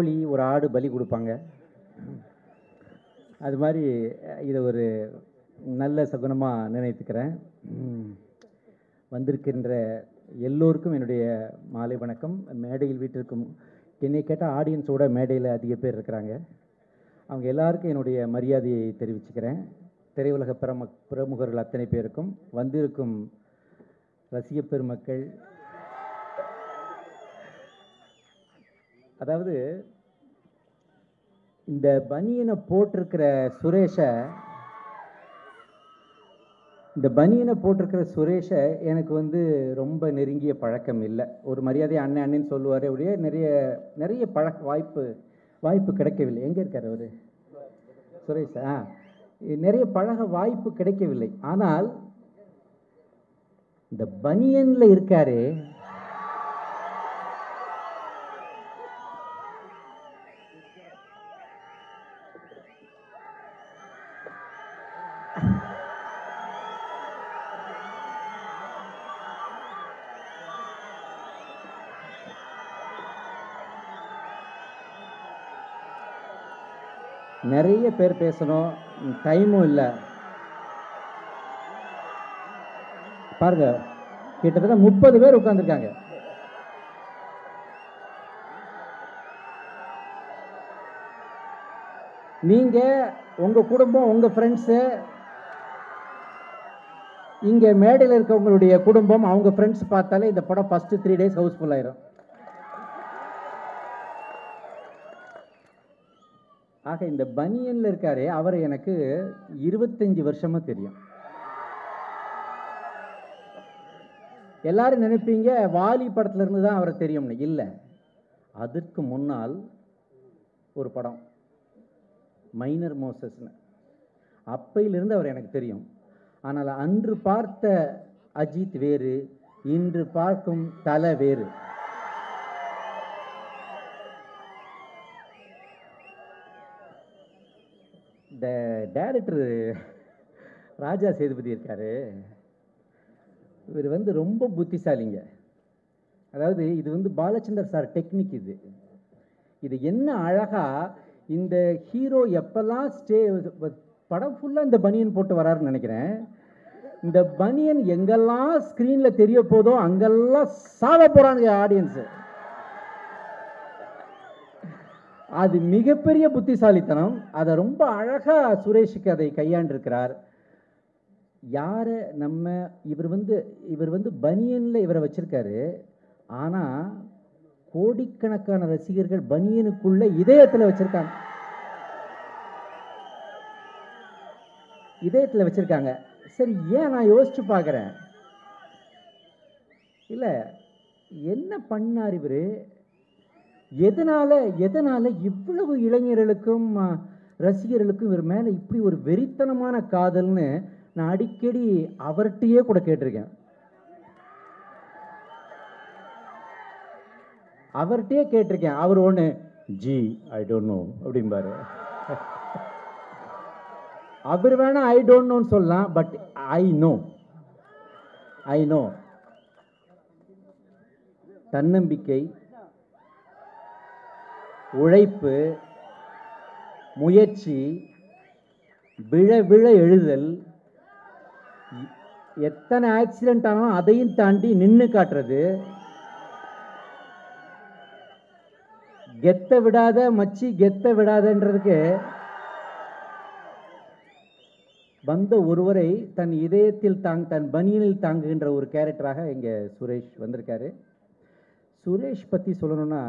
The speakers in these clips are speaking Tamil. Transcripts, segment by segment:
கோழி ஒரு ஆடு பலி கொடுப்பாங்க. அது மாதிரி இதை ஒரு நல்ல சகுனமாக நினைத்துக்கிறேன். வந்திருக்கின்ற எல்லோருக்கும் என்னுடைய மாலை வணக்கம். மேடையில் வீட்டிற்கும் என்னை கேட்டால் ஆடியன்ஸோட மேடையில் அதிக பேர் இருக்கிறாங்க. அவங்க எல்லாருக்கும் என்னுடைய மரியாதையை தெரிவிச்சுக்கிறேன். திரையுலக பிரம பிரமுகர்கள் அத்தனை பேருக்கும். வந்திருக்கும் ரசிக பெருமக்கள் அதாவது இந்த பனியனை போட்டிருக்கிற சுரேஷை இந்த பனியனை போட்டிருக்கிற சுரேஷை எனக்கு வந்து ரொம்ப நெருங்கிய பழக்கம் இல்லை. ஒரு மரியாதை அண்ணன் அண்ணன் சொல்லுவார் அப்படியே நிறைய நிறைய பழக்க வாய்ப்பு வாய்ப்பு கிடைக்கவில்லை. எங்கே இருக்கார் அவர்? சுரேஷ் ஆ. நிறைய பழக வாய்ப்பு கிடைக்கவில்லை. ஆனால் இந்த பனியனில் இருக்காரே நிறைய பேர் பேசணும். டைமும் இல்லை. பாருங்க கிட்டத்தட்ட முப்பது பேர் உட்காந்துருக்காங்க நீங்க உங்க குடும்பம் உங்க ஃப்ரெண்ட்ஸு இங்கே மேடையில் இருக்கவங்களுடைய குடும்பம் அவங்க ஃப்ரெண்ட்ஸ் பார்த்தாலே இந்த படம் ஃபஸ்ட்டு த்ரீ டேஸ் ஹவுஸ்ஃபுல் ஆயிரும். ஆக இந்த பனியனில் இருக்காரே அவர் எனக்கு இருபத்தஞ்சு வருஷமாக தெரியும். எல்லாரும் நினைப்பீங்க வாலி படத்துலேருந்து தான் அவரை தெரியும்னு. இல்லை. அதற்கு முன்னால் ஒரு படம். மைனர் மோசஸ்னு. அப்பையிலிருந்து அவர் எனக்கு தெரியும். ஆனால் அன்று பார்த்த அஜித் வேறு இன்று பார்க்கும் தலை வேறு. இந்த டைரக்டர் ராஜா சேதுபதி இருக்கார். இவர் வந்து ரொம்ப புத்திசாலிங்க. அதாவது இது வந்து பாலச்சந்தர் சார் டெக்னிக் இது. இது என்ன அழகாக இந்த ஹீரோ எப்போல்லாம் ஸ்டே படம் ஃபுல்லாக இந்த பனியன் போட்டு வராருன்னு நினைக்கிறேன். இந்த பனியன் எங்கெல்லாம் ஸ்க்ரீனில் தெரிய போதோ அங்கெல்லாம் சாவ போகிறாங்க ஆடியன்ஸு அது மிகப்பெரிய புத்திசாலித்தனம். அதை ரொம்ப அழகாக சுரேஷுக்கு அதை கையாண்டிருக்கிறார். யாரை நம்ம இவர் வந்து இவர் வந்து பனியனில் இவரை வச்சுருக்காரு. ஆனால் கோடிக்கணக்கான ரசிகர்கள் பனியனுக்குள்ள இதயத்தில் வச்சுருக்காங்க. இதயத்தில் வச்சுருக்காங்க. சரி ஏன் நான் யோசிச்சு பார்க்குறேன்? இல்லை என்ன பண்ணார் இவர்? எதனால் எதனால் இவ்வளவு இளைஞர்களுக்கும் ரசிகர்களுக்கும் இவர் மேலே இப்படி ஒரு வெறித்தனமான காதல்னு நான் அடிக்கடி அவர்கிட்டயே கூட கேட்டிருக்கேன். அவர்கிட்டயே கேட்டிருக்கேன். அவர் ஒன்று ஜி ஐ டோன்ட் நோ அப்படிம்பாரு. அவர் வேணா ஐ டோன்ட் நோன்னு சொல்லலாம் but I know I know தன்னம்பிக்கை உழைப்பு முயற்சி விழ விழ எழுதல் எத்தனை ஆக்சிடென்ட் ஆனாலும் அதையும் தாண்டி நின்று காட்டுறது கெத்த விடாத மச்சி கெத்த விடாதன்றதுக்கு வந்த ஒருவரை தன் இதயத்தில் தாங் தன் பனியனில் தாங்குகின்ற ஒரு கேரக்டராக இங்கே சுரேஷ் வந்திருக்காரு. சுரேஷ் பற்றி சொல்லணும்னா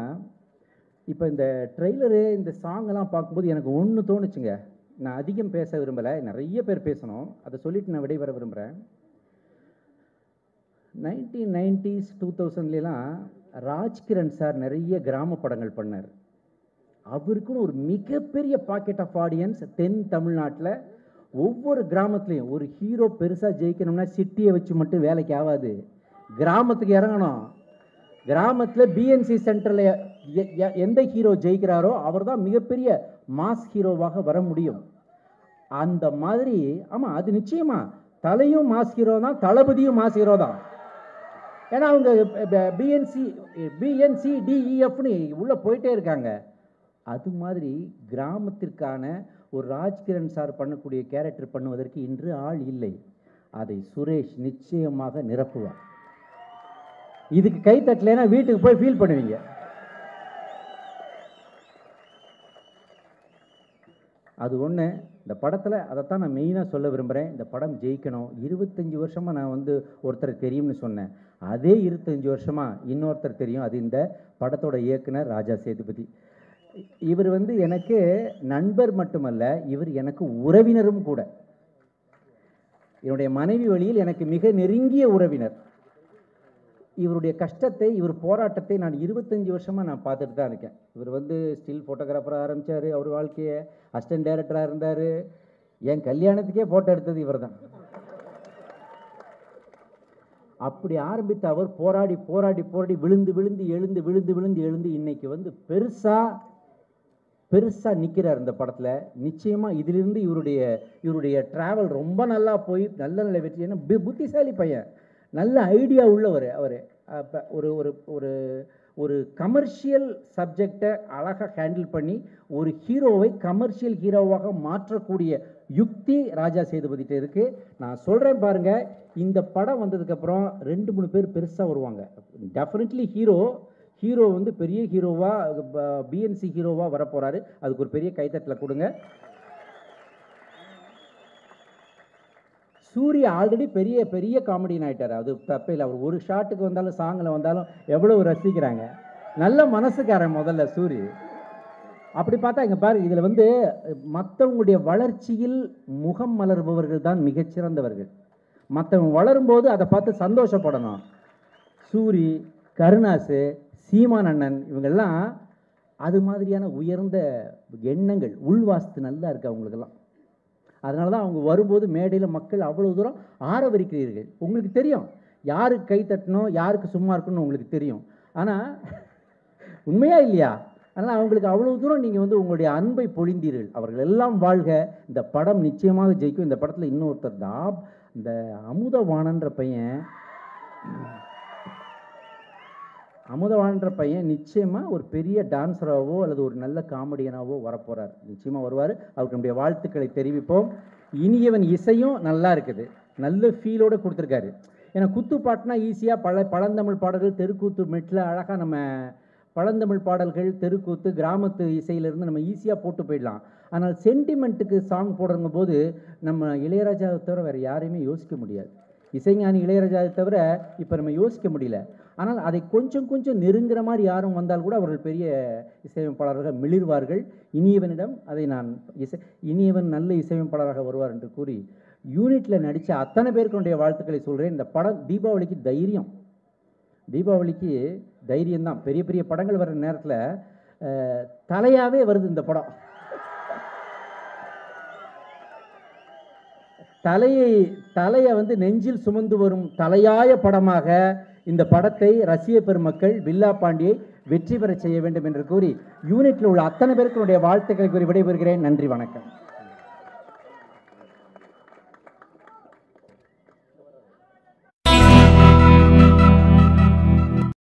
இப்போ இந்த ட்ரெய்லரு இந்த சாங்கெல்லாம் பார்க்கும்போது எனக்கு ஒன்று தோணுச்சுங்க. நான் அதிகம் பேச விரும்பலை. நிறைய பேர் பேசணும். அதை சொல்லிட்டு நான் விடைபெற விரும்புகிறேன் நைன்டீன் நைன்டிஸ் டூ தௌசண்ட்லாம் ராஜ்கிரண் சார் நிறைய கிராம படங்கள் பண்ணார். அவருக்குன்னு ஒரு மிகப்பெரிய பாக்கெட் ஆஃப் ஆடியன்ஸ் தென் தமிழ்நாட்டில் ஒவ்வொரு கிராமத்துலேயும். ஒரு ஹீரோ பெருசாக ஜெயிக்கணும்னா சிட்டியை வச்சு மட்டும் வேலைக்கு ஆகாது கிராமத்துக்கு இறங்கணும். கிராமத்தில் பிஎன்சி சென்டரில் எந்த ஹீரோ ஜெயிக்கிறாரோ அவர் தான் மிகப்பெரிய மாஸ் ஹீரோவாக வர முடியும். அந்த மாதிரி ஆமாம் அது நிச்சயமா தலையும் மாஸ் ஹீரோ தான் தளபதியும் மாஸ் ஹீரோ தான். ஏன்னா அவங்க பிஎன்சி பிஎன்சி டிஇஎஃப்னு e, உள்ளே போயிட்டே இருக்காங்க. அது மாதிரி கிராமத்திற்கான ஒரு ராஜ்கிரண் சார் பண்ணக்கூடிய கேரக்டர் பண்ணுவதற்கு இன்று ஆள் இல்லை. அதை சுரேஷ் நிச்சயமாக நிரப்புவார். இதுக்கு கை தட்டலைன்னா வீட்டுக்கு போய் ஃபீல் பண்ணுவீங்க. அது ஒன்று இந்த படத்தில் அதைத்தான் நான் மெயினாக சொல்ல விரும்புகிறேன் இந்த படம் ஜெயிக்கணும். இருபத்தஞ்சி வருஷமாக நான் வந்து ஒருத்தர் தெரியும்னு சொன்னேன். அதே இருபத்தஞ்சி வருஷமாக இன்னொருத்தர் தெரியும். அது இந்த படத்தோட இயக்குனர் ராஜா சேதுபதி. இவர் வந்து எனக்கு நண்பர் மட்டுமல்ல இவர் எனக்கு உறவினரும் கூட. என்னுடைய மனைவி வழியில் எனக்கு மிக நெருங்கிய உறவினர். இவருடைய கஷ்டத்தை இவர் போராட்டத்தை நான் இருபத்தஞ்சி வருஷமாக நான் பார்த்துட்டு தான் இருக்கேன். இவர் வந்து ஸ்டில் ஃபோட்டோகிராஃபராக ஆரம்பித்தார் அவர் வாழ்க்கையை அசிஸ்டன்ட் டைரக்டராக இருந்தார். என் கல்யாணத்துக்கே ஃபோட்டோ எடுத்தது இவர் தான் அப்படி ஆரம்பித்த அவர் போராடி போராடி போராடி விழுந்து விழுந்து எழுந்து விழுந்து விழுந்து எழுந்து இன்னைக்கு வந்து பெருசாக பெருசாக நிற்கிறார் இந்த படத்தில். நிச்சயமாக இதிலிருந்து இவருடைய இவருடைய ட்ராவல் ரொம்ப நல்லா போய் நல்ல நல்ல வெற்றி. ஏன்னா புத்திசாலி பையன். நல்ல ஐடியா உள்ளவர் அவர். ஒரு ஒரு ஒரு ஒரு கமர்ஷியல் சப்ஜெக்டை அழகாக ஹேண்டில் பண்ணி ஒரு ஹீரோவை கமர்ஷியல் ஹீரோவாக மாற்றக்கூடிய யுக்தி ராஜா சேதுபதிட்ட இருக்குது நான் சொல்கிறேன் பாருங்க இந்த படம் வந்ததுக்கப்புறம் ரெண்டு மூணு பேர் பெருசாக வருவாங்க. டெஃபினெட்லி ஹீரோ ஹீரோ வந்து பெரிய ஹீரோவாக பிஎன்சி ஹீரோவாக வரப்போகிறாரு அதுக்கு ஒரு பெரிய கைத்தட்டில் கொடுங்க. சூர்யா ஆல்ரெடி பெரிய பெரிய காமெடியன் ஆகிட்டார் அது. தப்பே இல்லை அவர் ஒரு ஷாட்டுக்கு வந்தாலும் சாங்கில் வந்தாலும் எவ்வளோ ரசிக்கிறாங்க. நல்ல மனசுக்காரன் முதல்ல சூரி. அப்படி பார்த்தா இங்கே பாரு இதில் வந்து மற்றவங்களுடைய வளர்ச்சியில் முகம் மலர்பவர்கள் தான் மிகச்சிறந்தவர்கள். மற்றவங்க வளரும்போது அதை பார்த்து சந்தோஷப்படணும். சூரி கருணாசு சீமான் அண்ணன் இவங்கெல்லாம் அது மாதிரியான உயர்ந்த எண்ணங்கள் உள்வாஸ்து நல்லா இருக்குது அவங்களுக்கெல்லாம். அதனால தான் அவங்க வரும்போது மேடையில் மக்கள் அவ்வளோ தூரம் ஆரவரிக்கிறீர்கள். உங்களுக்கு தெரியும். யாருக்கு கை தட்டணும் யாருக்கு சும்மா இருக்கணும்னு உங்களுக்கு தெரியும். ஆனால் உண்மையா இல்லையா? அதனால் அவங்களுக்கு அவ்வளோ தூரம் நீங்கள் வந்து உங்களுடைய அன்பை பொழிந்தீர்கள். அவர்கள் எல்லாம் வாழ்க. இந்த படம் நிச்சயமாக ஜெயிக்கும். இந்த படத்தில் இன்னொருத்தர் தான். இந்த அமுதவாணன்ற பையன் அமுதவான்ற பையன் நிச்சயமாக ஒரு பெரிய டான்ஸராகவோ அல்லது ஒரு நல்ல காமெடியனாகவோ வரப்போகிறார் நிச்சயமாக வருவார். அவருக்கு நம்முடைய வாழ்த்துக்களை தெரிவிப்போம். இனியவன் இசையும் நல்லா இருக்குது. நல்ல ஃபீலோடு கொடுத்துருக்காரு. ஏன்னா குத்து பாட்டுனா ஈஸியாக பல பழந்தமிழ் பாடல்கள் தெருக்கூத்து மெட்டில் அழகாக நம்ம பழந்தமிழ் பாடல்கள் தெருக்கூத்து கிராமத்து இசையிலிருந்து நம்ம ஈஸியாக போட்டு போயிடலாம். ஆனால் சென்டிமெண்ட்டுக்கு சாங் போடுறங்க போது நம்ம இளையராஜாவை தவிர வேறு யாரையுமே யோசிக்க முடியாது. இசைஞானி இளையராஜாவை தவிர இப்போ நம்ம யோசிக்க முடியல. ஆனால் அதை கொஞ்சம் கொஞ்சம் நெருங்குற மாதிரி யாரும் வந்தால் கூட அவர்கள் பெரிய இசையமைப்பாளர்கள் மிளிர்வார்கள். இனியவனிடம் அதை நான் இசை இனியவன் நல்ல இசையமைப்பாளராக வருவார் என்று கூறி யூனிட்டில் நடித்த அத்தனை பேருக்குடைய வாழ்த்துக்களை சொல்கிறேன் இந்த படம் தீபாவளிக்கு தைரியம். தீபாவளிக்கு தைரியம்தான். பெரிய பெரிய படங்கள் வர்ற நேரத்தில் தலையாகவே வருது இந்த படம். தலையை தலையை வந்து நெஞ்சில் சுமந்து வரும் தலையாய படமாக இந்த படத்தை ரசிக பெருமக்கள் வில்லா பாண்டியை வெற்றி பெற செய்ய வேண்டும் என்று கூறி யூனிட்டில் உள்ள அத்தனை பேருக்குடைய வாழ்த்துக்களை கூறி விடைபெறுகிறேன். நன்றி வணக்கம்.